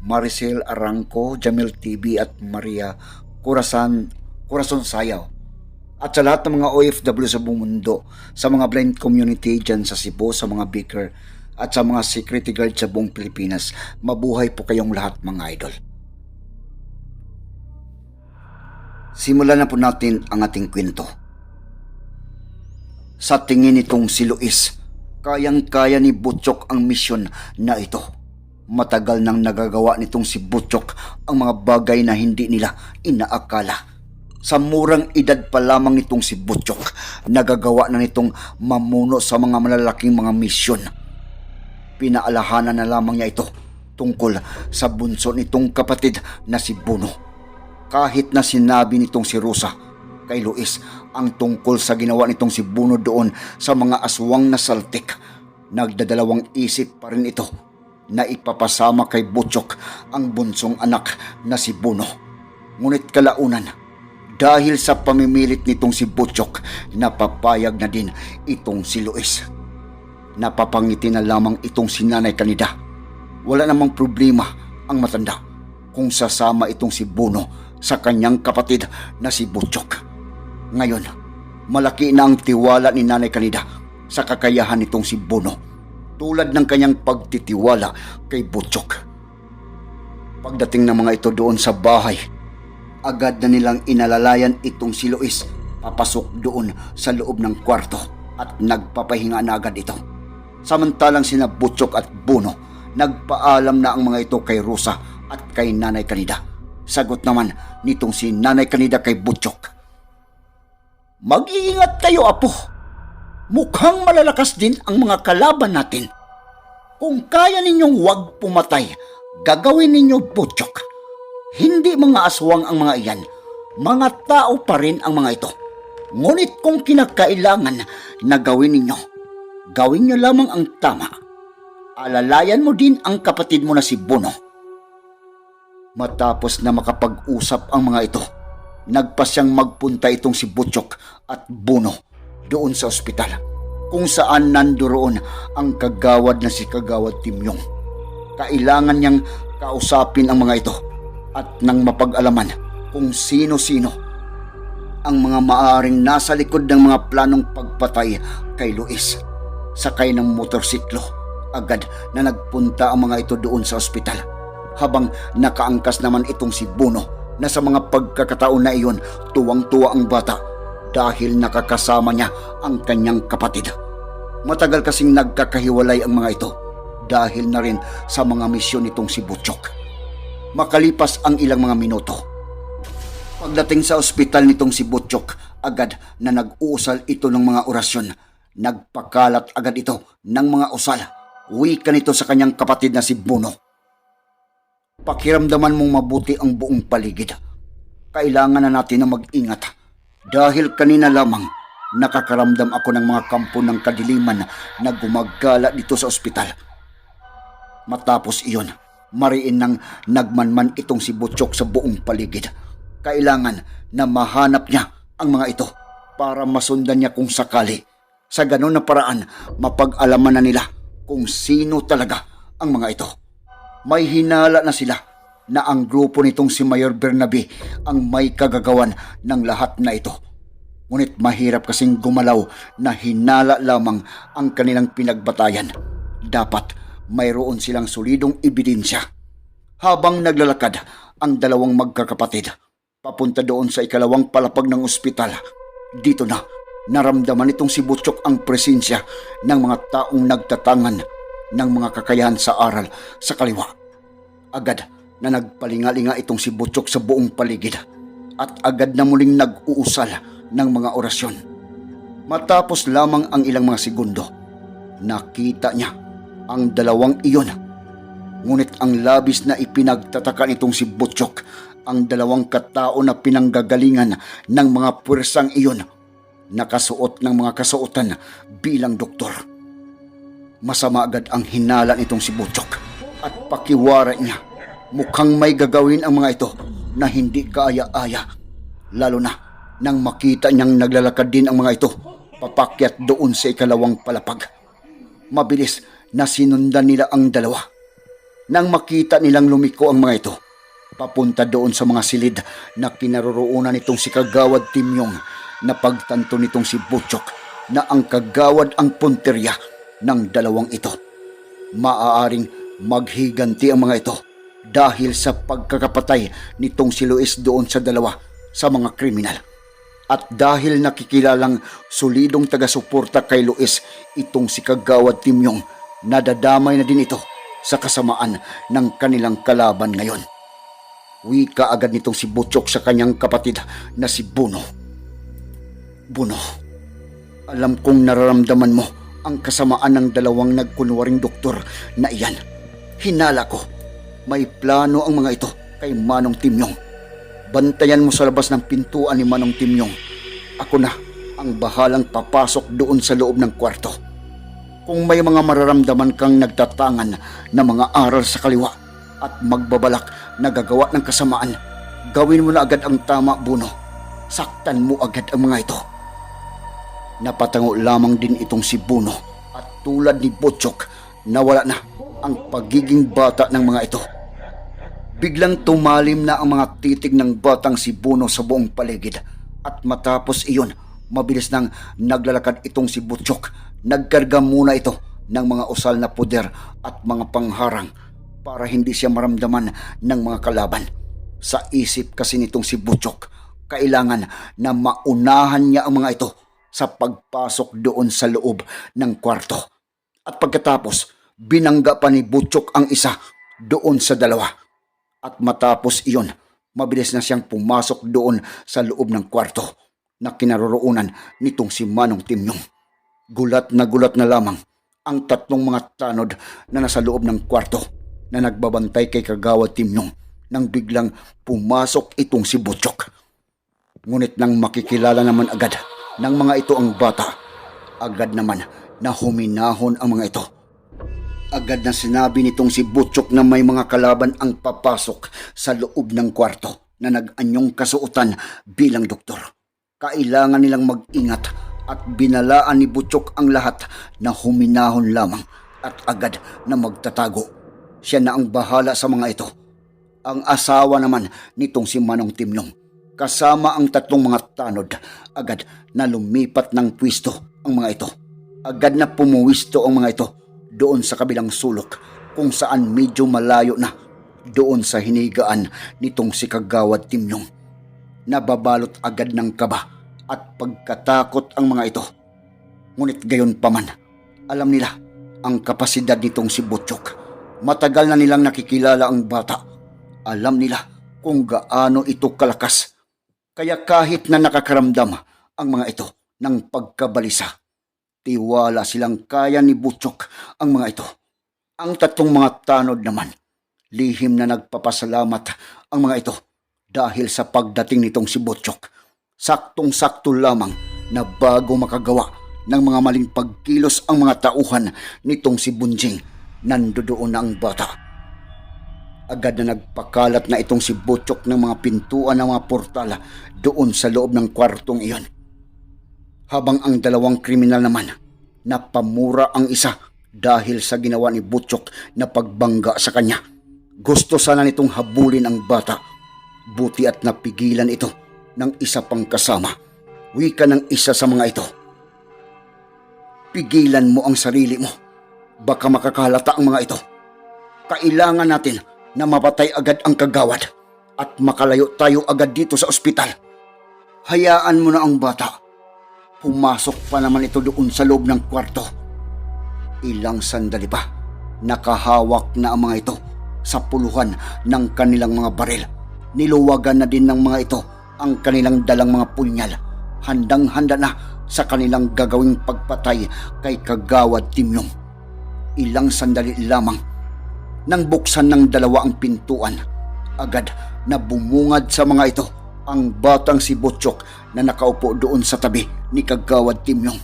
Maricel Arangco, Jamil TV at Maria Corazon, Corazon Sayaw. At sa lahat ng mga OFW sa buong mundo, sa mga blind community dyan sa Cebu, sa mga baker, at sa mga security guard sa buong Pilipinas, mabuhay po kayong lahat mga idol. Simulan na po natin ang ating kwento. Sa tingin nitong si Luis, kayang-kaya ni Butchok ang misyon na ito. Matagal nang nagagawa nitong si Butchok ang mga bagay na hindi nila inaakala. Sa murang edad pa lamang nitong si Butchok, nagagawa na nitong mamuno sa mga malalaking mga misyon. Pinaalahanan na lamang niya ito tungkol sa bunso nitong kapatid na si Buno. Kahit na sinabi nitong si Rosa kay Luis ang tungkol sa ginawa nitong si Buno doon sa mga aswang na saltik, nagdadalawang isip pa rin ito na ipapasama kay Butchok ang bunsong anak na si Buno. Ngunit kalaunan, dahil sa pamimilit nitong si Butchok, napapayag na din itong si Luis. Napapangiti na lamang itong si Nanay Kanida. Wala namang problema ang matanda kung sasama itong si Buno sa kanyang kapatid na si Butchok. Ngayon, malaki na ang tiwala ni Nanay Kanida sa kakayahan nitong si Buno tulad ng kanyang pagtitiwala kay Butchok. Pagdating ng mga ito doon sa bahay, agad na nilang inalalayan itong si Luis papasok doon sa loob ng kwarto at nagpapahinga na agad ito. Samantalang sina Butchok at Buno, nagpaalam na ang mga ito kay Rosa at kay Nanay Kanida. Sagot naman nitong si Nanay Kanida kay Butchok. Mag-iingat kayo, Apo. Mukhang malalakas din ang mga kalaban natin. Kung kaya ninyong wag pumatay, gagawin ninyo Butchok. Hindi mga aswang ang mga iyan. Mga tao pa rin ang mga ito. Ngunit kung kinakailangan na gawin ninyo, gawin nyo lamang ang tama. Alalayan mo din ang kapatid mo na si Bono. Matapos na makapag-usap ang mga ito, nagpasyang magpunta itong si Butchok at Bono doon sa ospital kung saan nandoon ang kagawad na si Kagawad Timyong. Kailangan niyang kausapin ang mga ito at nang mapag-alaman kung sino-sino ang mga maaring nasa likod ng mga planong pagpatay kay Luis. Sakay ng motorsiklo, agad na nagpunta ang mga ito doon sa ospital. Habang nakaangkas naman itong si Buno na sa mga pagkakataon na iyon tuwang-tuwa ang bata dahil nakakasama niya ang kanyang kapatid. Matagal kasing nagkakahiwalay ang mga ito dahil na rin sa mga misyon nitong si Butchok. Makalipas ang ilang mga minuto, pagdating sa ospital nitong si Butchok, agad na nag-uusal ito ng mga orasyon. Nagpakalat agad ito ng mga usal. Wika nito sa kanyang kapatid na si Buno. Pakiramdaman mong mabuti ang buong paligid. Kailangan na natin na mag-ingat dahil kanina lamang nakakaramdam ako ng mga kampo ng kadiliman na gumagala dito sa ospital. Matapos iyon, mariin nang nagmanman itong si Butchok sa buong paligid. Kailangan na mahanap niya ang mga ito para masundan niya kung sakali. Sa ganun na paraan, mapag-alaman na nila kung sino talaga ang mga ito. May hinala na sila na ang grupo nitong si Mayor Bernabe ang may kagagawan ng lahat na ito. Ngunit mahirap kasing gumalaw na hinala lamang ang kanilang pinagbatayan. Dapat mayroon silang solidong ebidensya. Habang naglalakad ang dalawang magkakapatid, papunta doon sa ikalawang palapag ng ospital. Dito na, naramdaman itong si Butchok ang presensya ng mga taong nagtatangan ng mga kakayahan sa aral sa kaliwa. Agad na nagpalingalinga itong si Butchok sa buong paligid at agad na muling nag-uusal ng mga orasyon. Matapos lamang ang ilang mga segundo, nakita niya ang dalawang iyon. Ngunit ang labis na ipinagtataka nitong si Butchok ang dalawang katao na pinanggagalingan ng mga puwersang iyon nakasuot ng mga kasuotan bilang doktor. Masama agad ang hinala nitong si Butchok at pakiwara niya mukhang may gagawin ang mga ito na hindi kaaya-aya. Lalo na nang makita niyang naglalakad din ang mga ito papakyat doon sa ikalawang palapag. Mabilis na sinundan nila ang dalawa. Nang makita nilang lumiko ang mga ito, papunta doon sa mga silid na kinaroroonan nitong si Kagawad Timyong na pagtanto nitong si Butchok na ang kagawad ang punterya ng dalawang ito. Maaaring maghiganti ang mga ito dahil sa pagkakapatay nitong si Luis doon sa dalawa sa mga kriminal. At dahil nakikilalang solidong taga-suporta kay Luis itong si Kagawad Timyong, nadadamay na din ito sa kasamaan ng kanilang kalaban ngayon. Wika agad nitong si Butchok sa kanyang kapatid na si Buno. Buno, alam kong nararamdaman mo ang kasamaan ng dalawang nagkunwaring doktor na iyan. Hinala ko, may plano ang mga ito kay Manong Timyong. Bantayan mo sa labas ng pintuan ni Manong Timyong. Ako na ang bahalang papasok doon sa loob ng kwarto. Kung may mga mararamdaman kang nagtatangan na mga aral sa kaliwa at magbabalak na gagawa ng kasamaan, gawin mo na agad ang tama, Buno. Saktan mo agad ang mga ito. Napatango lamang din itong si Buno at tulad ni Butchok nawala na ang pagiging bata ng mga ito. Biglang tumalim na ang mga titig ng batang si Buno sa buong paligid at matapos iyon, mabilis nang naglalakad itong si Butchok. Nagkarga muna ito ng mga usal na puder at mga pangharang para hindi siya maramdaman ng mga kalaban. Sa isip kasi nitong si Butchok, kailangan na maunahan niya ang mga ito sa pagpasok doon sa loob ng kwarto. At pagkatapos, binangga pa ni Butchok ang isa doon sa dalawa. At matapos iyon, mabilis na siyang pumasok doon sa loob ng kwarto na kinaroroonan nitong si Manong Timyong. Gulat na gulat na lamang ang tatlong mga tanod na nasa loob ng kwarto na nagbabantay kay Kagawa Timyong nang biglang pumasok itong si Butchok. Ngunit nang makikilala naman agad ng mga ito ang bata, agad naman na huminahon ang mga ito. Agad na sinabi nitong si Butchok na may mga kalaban ang papasok sa loob ng kwarto na nag-anyong kasuotan bilang doktor. Kailangan nilang mag-ingat at binalaan ni Butchok ang lahat na huminahon lamang at agad na magtatago. Siya na ang bahala sa mga ito. Ang asawa naman nitong si Manong Timnong kasama ang tatlong mga tanod agad na lumipat ng pwisto ang mga ito. Agad na pumuwisto ang mga ito doon sa kabilang sulok kung saan medyo malayo na doon sa hinigaan nitong si Kagawad Timyong. Nababalot agad ng kaba at pagkatakot ang mga ito. Ngunit gayon paman, alam nila ang kapasidad nitong si Butchok. Matagal na nilang nakikilala ang bata. Alam nila kung gaano ito kalakas. Kaya kahit na nakakaramdam ang mga ito ng pagkabalisa, tiwala silang kaya ni Butchok ang mga ito. Ang tatlong mga tanod naman, lihim na nagpapasalamat ang mga ito dahil sa pagdating nitong si Butchok. Saktong-sakto lamang na bago makagawa ng mga maling pagkilos ang mga tauhan nitong si Bunjing, nandoon na ang bata. Agad na nagpakalat na itong si Butchok ng mga pintuan ng mga portal doon sa loob ng kwartong iyon. Habang ang dalawang kriminal naman, napamura ang isa dahil sa ginawa ni Butchok na pagbangga sa kanya. Gusto sana nitong habulin ang bata. Buti at napigilan ito ng isa pang kasama. Wika ng isa sa mga ito. Pigilan mo ang sarili mo. Baka makakalata ang mga ito. Kailangan natin na mapatay agad ang kagawad at makalayo tayo agad dito sa ospital. Hayaan mo na ang bata. Pumasok pa naman ito doon sa loob ng kwarto. Ilang sandali pa, nakahawak na ang mga ito sa puluhan ng kanilang mga baril. Niluwagan na din ng mga ito ang kanilang dalang mga punyal. Handang-handa na sa kanilang gagawing pagpatay kay Kagawad Timyong. Ilang sandali lamang nang buksan ng dalawa ang pintuan, Agad na bumungad sa mga ito ang batang si Butchok na nakaupo doon sa tabi ni Kagawad Timyong.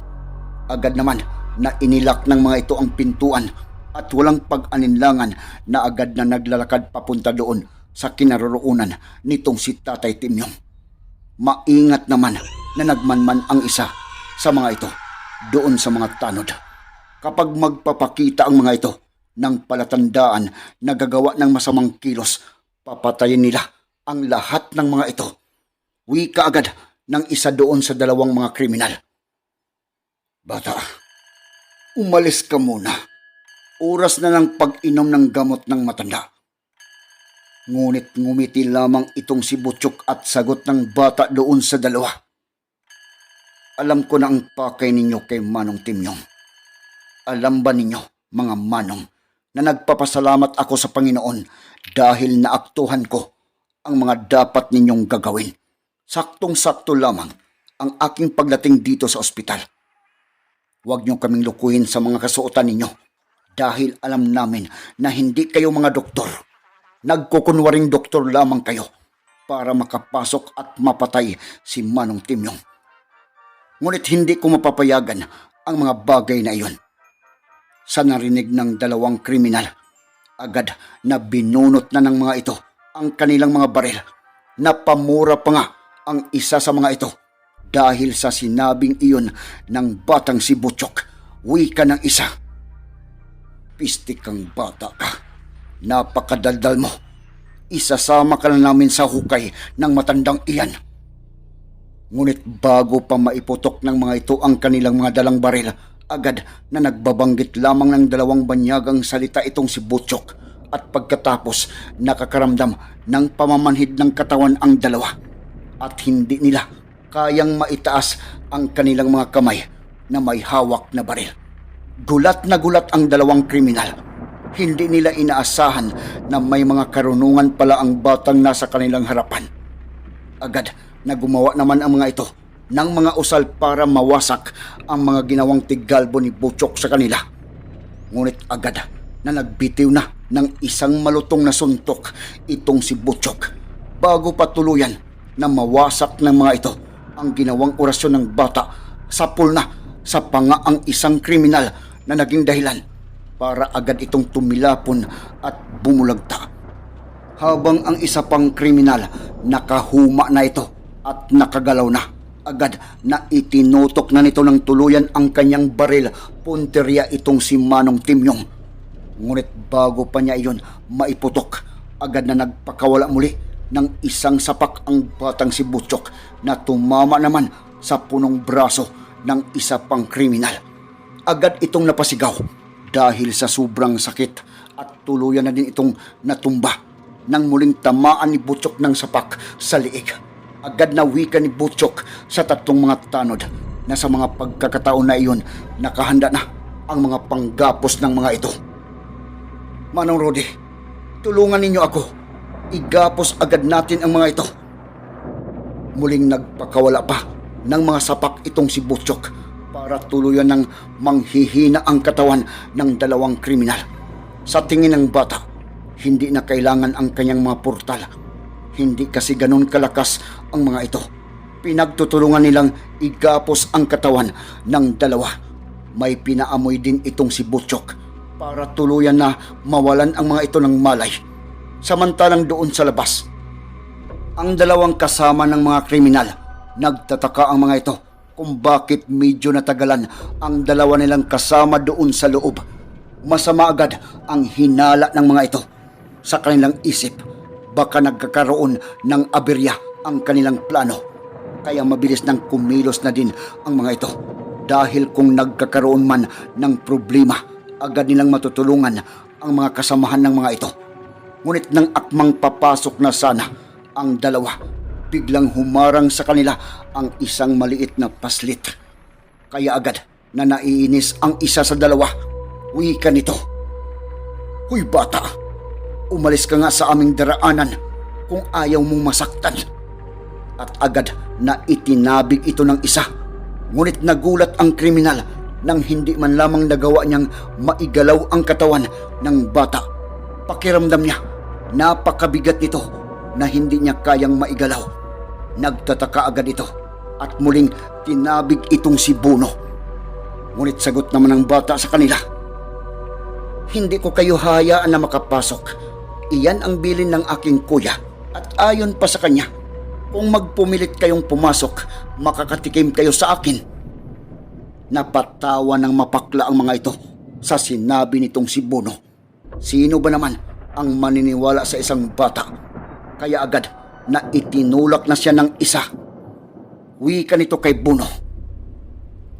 Agad naman na inilak ng mga ito ang pintuan at walang pag-aninlangan na agad na naglalakad papunta doon sa kinaroroonan nitong si Tatay Timyong. Maingat naman na nagmanman ang isa sa mga ito doon sa mga tanod. Kapag magpapakita ang mga ito ng palatandaan na gagawa ng masamang kilos, papatayin nila ang lahat ng mga ito. Wika agad ng isa doon sa dalawang mga kriminal. Bata, umalis ka muna. Oras na ng pag-inom ng gamot ng matanda. Ngunit ngumiti lamang itong si Butchok at sagot ng bata doon sa dalawa. Alam ko na ang pakay ninyo kay Manong Timyong. Alam ba ninyo, mga Manong, na nagpapasalamat ako sa Panginoon dahil naaktuhan ko ang mga dapat ninyong gagawin. Saktong-sakto lamang ang aking pagdating dito sa ospital. Huwag niyo kaming lukuhin sa mga kasuotan ninyo dahil alam namin na hindi kayo mga doktor. Nagkukunwaring doktor lamang kayo para makapasok at mapatay si Manong Timyong. Ngunit hindi ko mapapayagan ang mga bagay na iyon. Sa narinig ng dalawang kriminal, agad na binunot na ng mga ito ang kanilang mga baril. Napamura pa nga ang isa sa mga ito dahil sa sinabing iyon ng batang si Butchok. Wika ng isa. Pistik kang bata ka. Napakadaldal mo. Isasama ka na namin sa hukay ng matandang iyan. Ngunit bago pa maiputok ng mga ito ang kanilang mga dalang baril, agad na nagbabanggit lamang ng dalawang banyagang salita itong si Butchok at pagkatapos nakakaramdam ng pamamanhid ng katawan ang dalawa at hindi nila kayang maitaas ang kanilang mga kamay na may hawak na baril. Gulat na gulat ang dalawang kriminal. Hindi nila inaasahan na may mga karunungan pala ang batang nasa kanilang harapan. Agad na gumawa naman ang mga ito ng mga usal para mawasak ang mga ginawang tigalbo ni Butchok sa kanila. Ngunit agad na nagbitiw na ng isang malutong na suntok itong si Butchok bago patuluyan na mawasak ng mga ito ang ginawang orasyon ng bata sa pulna sa panga ang isang kriminal na naging dahilan para agad itong tumilapon at bumulagta habang ang isa pang kriminal nakahuma na ito at nakagalaw na. Agad na itinutok na nito ng tuluyan ang kanyang baril punteriya itong si Manong Timyong. Ngunit bago pa niya iyon maiputok, agad na nagpakawala muli ng isang sapak ang batang si Butchok na tumama naman sa punong braso ng isa pang kriminal. Agad itong napasigaw dahil sa sobrang sakit at tuluyan na din itong natumba nang muling tamaan ni Butchok ng sapak sa liig. Agad na wika ni Butchok sa tatlong mga tanod na sa mga pagkakataon na iyon nakahanda na ang mga panggapos ng mga ito. Manong Rodi, tulungan ninyo ako. Igapos agad natin ang mga ito. Muling nagpakawala pa ng mga sapak itong si Butchok para tuluyan ng manghihina ang katawan ng dalawang kriminal. Sa tingin ng bata, hindi na kailangan ang kanyang mga portal. Hindi kasi ganun kalakas ang mga ito. Pinagtutulungan nilang igapos ang katawan ng dalawa. May pinaamoy din itong si Butchok para tuluyan na mawalan ang mga ito ng malay. Samantalang doon sa labas, ang dalawang kasama ng mga kriminal, nagtataka ang mga ito kung bakit medyo natagalan ang dalawa nilang kasama doon sa loob. Masama agad ang hinala ng mga ito sa kanilang isip. Baka nagkakaroon ng aberya ang kanilang plano. Kaya mabilis nang kumilos na din ang mga ito. Dahil kung nagkakaroon man ng problema, agad nilang matutulungan ang mga kasamahan ng mga ito. Ngunit nang akmang papasok na sana ang dalawa, biglang humarang sa kanila ang isang maliit na paslit. Kaya agad na naiinis ang isa sa dalawa. Wika nito. Huy bata, umalis ka nga sa aming daraanan kung ayaw mong masaktan. At agad na itinabig ito ng isa. Ngunit nagulat ang kriminal nang hindi man lamang nagawa niyang maigalaw ang katawan ng bata. Pakiramdam niya, napakabigat nito na hindi niya kayang maigalaw. Nagtataka agad ito at muling tinabig itong si Buno. Ngunit sagot naman ng bata sa kanila. Hindi ko kayo hayaan na makapasok. Iyan ang bilin ng aking kuya at ayon pa sa kanya. Kung magpumilit kayong pumasok, makakatikim kayo sa akin. Napatawa ng mapakla ang mga ito sa sinabi nitong si Bono. Sino ba naman ang maniniwala sa isang bata? Kaya agad na itinulak na siya ng isa. Wika nito kay Bono.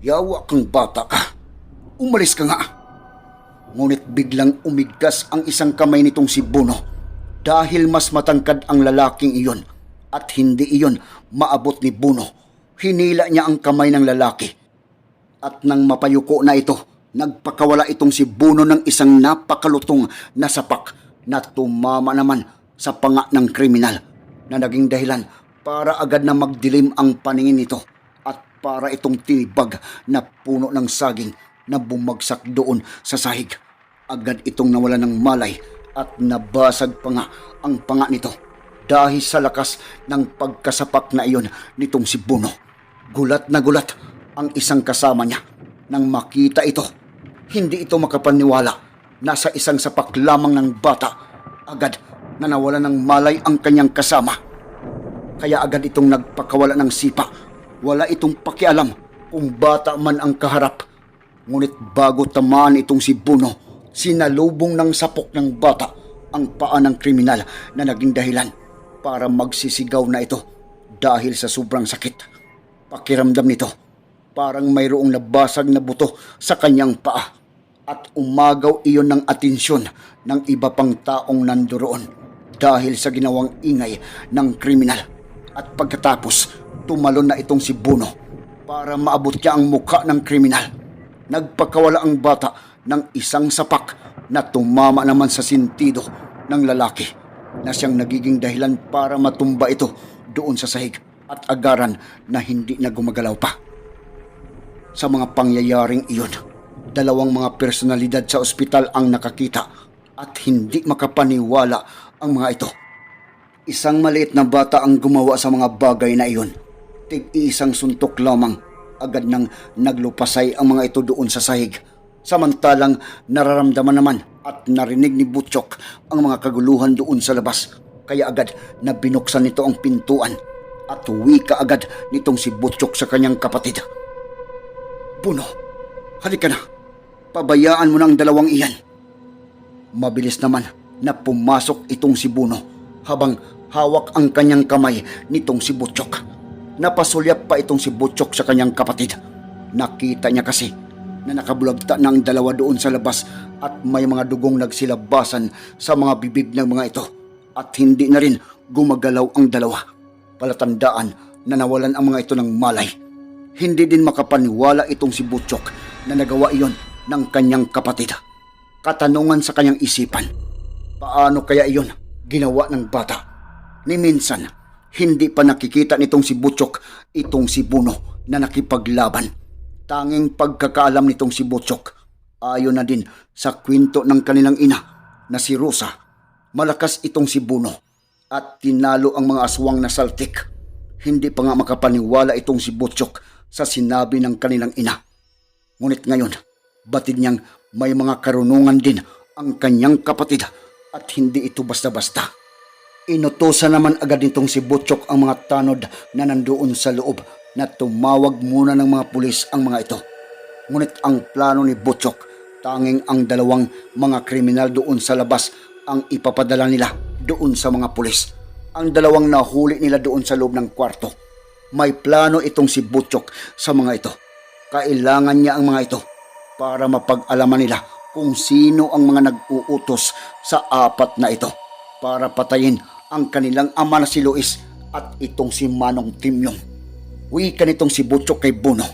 Yawa kang bata ka. Umalis ka nga. Ngunit biglang umigkas ang isang kamay nitong si Bono dahil mas matangkad ang lalaking iyon at hindi iyon maabot ni Bono. Hinila niya ang kamay ng lalaki at nang mapayuko na ito, nagpakawala itong si Bono ng isang napakalutong na sapak na tumama naman sa panga ng kriminal na naging dahilan para agad na magdilim ang paningin nito at para itong tinibag na puno ng saging na bumagsak doon sa sahig. Agad itong nawala ng malay at nabasag pa nga ang panga nito dahil sa lakas ng pagkasapak na iyon nitong si Bono. Gulat na gulat ang isang kasama niya nang makita ito. Hindi ito makapaniwala na sa isang sapak lamang ng bata agad na nawala ng malay ang kanyang kasama. Kaya agad itong nagpakawala ng sipa. Wala itong pakialam kung bata man ang kaharap. Ngunit bago tamaan itong si Buno, sinalubong ng sapok ng bata ang paa ng kriminal na naging dahilan para magsisigaw na ito dahil sa sobrang sakit. Pakiramdam nito, parang mayroong nabasag na buto sa kanyang paa at umagaw iyon ng atensyon ng iba pang taong nandoon dahil sa ginawang ingay ng kriminal. At pagkatapos, tumalon na itong si Buno para maabot niya ang mukha ng kriminal. Nagpakawala ang bata ng isang sapak na tumama naman sa sintido ng lalaki na siyang nagiging dahilan para matumba ito doon sa sahig at agaran na hindi na gumagalaw pa. Sa mga pangyayaring iyon, dalawang mga personalidad sa ospital ang nakakita at hindi makapaniwala ang mga ito. Isang maliit na bata ang gumawa sa mga bagay na iyon. Tig-isang suntok lamang agad nang naglupasay ang mga ito doon sa sahig. Samantalang nararamdaman naman at narinig ni Butchok ang mga kaguluhan doon sa labas. Kaya agad na binuksan nito ang pintuan at wika agad nitong si Butchok sa kanyang kapatid. Puno, halika na. Pabayaan mo na ang dalawang iyan. Mabilis naman na pumasok itong si Buno habang hawak ang kanyang kamay nitong si Butchok. Napasulyap pa itong si Butchok sa kanyang kapatid. Nakita niya kasi na nakabulagta ng dalawa doon sa labas at may mga dugong nagsilabasan sa mga bibig ng mga ito at hindi na rin gumagalaw ang dalawa. Palatandaan na nawalan ang mga ito ng malay. Hindi din makapaniwala itong si Butchok na nagawa iyon ng kanyang kapatid. Katanungan sa kanyang isipan, paano kaya iyon ginawa ng bata? Ni minsan, hindi pa nakikita nitong si Butchok itong si Buno na nakipaglaban. Tanging pagkakaalam nitong si Butchok, ayon na din sa kwento ng kanilang ina na si Rosa. Malakas itong si Buno at tinalo ang mga aswang na saltik. Hindi pa nga makapaniwala itong si Butchok sa sinabi ng kanilang ina. Ngunit ngayon, batid niyang may mga karunungan din ang kanyang kapatid at hindi ito basta-basta. Inutosan naman agad nitong si Butchok ang mga tanod na nandoon sa loob na tumawag muna ng mga pulis ang mga ito. Ngunit ang plano ni Butchok, tanging ang dalawang mga kriminal doon sa labas ang ipapadala nila doon sa mga pulis. Ang dalawang nahuli nila doon sa loob ng kwarto. May plano itong si Butchok sa mga ito. Kailangan niya ang mga ito para mapag-alaman nila kung sino ang mga nag-uutos sa apat na ito para patayin ang kanilang ama na si Luis at itong si Manong Timyong. Wika nitong si Butchok kay Buno.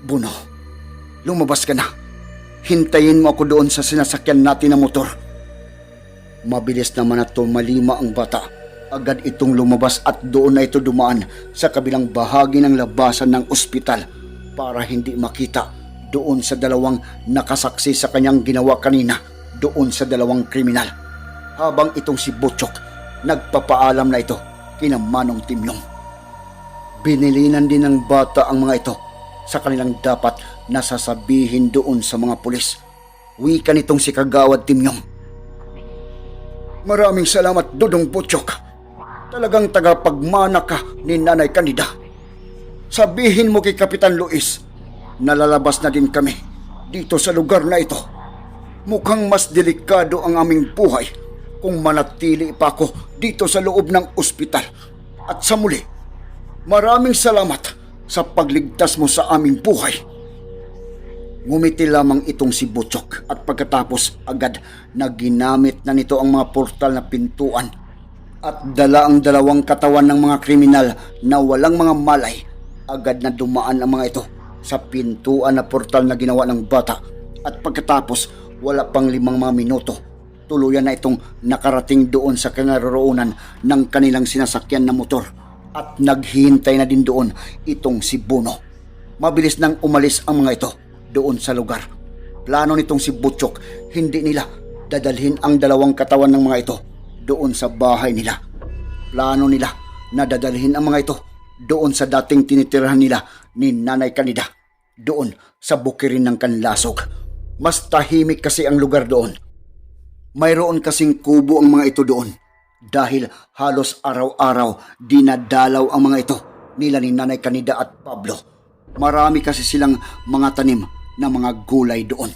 Buno, lumabas ka na. Hintayin mo ako doon sa sinasakyan natin na motor. Mabilis naman na tumalima ang bata. Agad itong lumabas at doon na ito dumaan sa kabilang bahagi ng labasan ng ospital para hindi makita doon sa dalawang nakasaksi sa kanyang ginawa kanina doon sa dalawang kriminal. Habang itong si Butchok nagpapaalam na ito kina Manong Timnong. Binilinan din ng bata ang mga ito sa kanilang dapat nasasabihin doon sa mga pulis. Wika nitong si Kagawad Timyong. Maraming salamat, Dudong Butchok. Talagang tagapagmana ka ni Nanay Kanida. Sabihin mo kay Kapitan Luis, nalalabas na din kami dito sa lugar na ito. Mukhang mas delikado ang aming buhay kung manatili pa ako dito sa loob ng ospital. At sa muli, maraming salamat sa pagligtas mo sa aming buhay. Ngumiti lamang itong si Butchok at pagkatapos agad na ginamit na nito ang mga portal na pintuan at dala ang dalawang katawan ng mga kriminal na walang mga malay. Agad na dumaan ang mga ito sa pintuan na portal na ginawa ng bata at pagkatapos wala pang limang mga minuto tuluyan na itong nakarating doon sa kinaroroonan ng kanilang sinasakyan na motor at naghihintay na din doon itong si Bono. Mabilis nang umalis ang mga ito doon sa lugar. Plano nitong si Butchok, hindi nila dadalhin ang dalawang katawan ng mga ito doon sa bahay nila. Plano nila na dadalhin ang mga ito doon sa dating tinitirahan nila ni Nanay Kanida, doon sa bukirin ng Kanlasog. Mas tahimik kasi ang lugar doon. Mayroon kasing kubo ang mga ito doon dahil halos araw-araw dinadalaw ang mga ito nila ni Nanay Kanida at Pablo. Marami kasi silang mga tanim na mga gulay doon.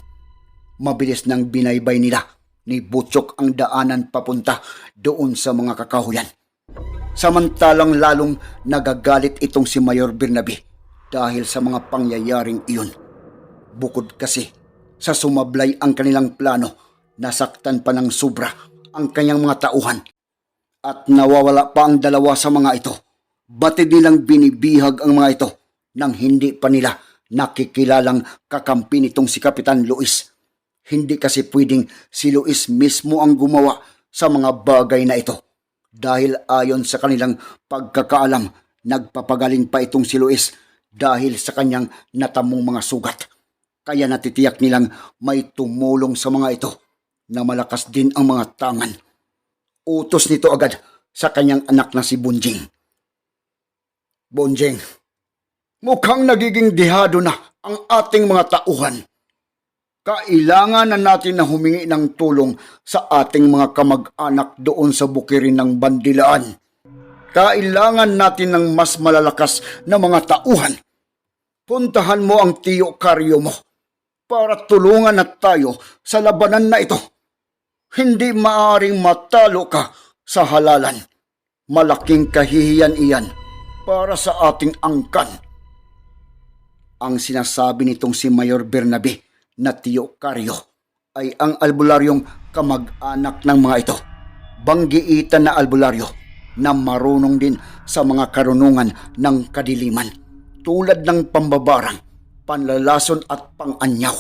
Mabilis nang binaybay nila ni Butchok ang daanan papunta doon sa mga kakahuyan. Samantalang lalong nagagalit itong si Mayor Bernabe dahil sa mga pangyayaring iyon. Bukod kasi sa sumablay ang kanilang plano, nasaktan pa ng sobra ang kanyang mga tauhan at nawawala pa ang dalawa sa mga ito. Batid nilang binibihag ang mga ito nang hindi pa nila nakikilalang kakampi nitong si Kapitan Luis. Hindi kasi pwedeng si Luis mismo ang gumawa sa mga bagay na ito. Dahil ayon sa kanilang pagkakaalam, nagpapagaling pa itong si Luis dahil sa kanyang natamong mga sugat. Kaya natitiyak nilang may tumulong sa mga ito na malakas din ang mga tangan. Utos nito agad sa kanyang anak na si Bunjing. Bunjing, mukhang nagiging dihado na ang ating mga tauhan. Kailangan na natin na humingi ng tulong sa ating mga kamag-anak doon sa bukirin ng bandilaan. Kailangan natin ng mas malalakas na mga tauhan. Puntahan mo ang tiyo karyo mo para tulungan na tayo sa labanan na ito. Hindi maaring matalo ka sa halalan. Malaking kahihiyan iyan para sa ating angkan. Ang sinasabi nitong si Mayor Bernabe na Tio Caryo ay ang albularyong kamag-anak ng mga ito. Banggiitan na albularyo na marunong din sa mga karunungan ng kadiliman tulad ng pambabarang, panlalason at panganyaw.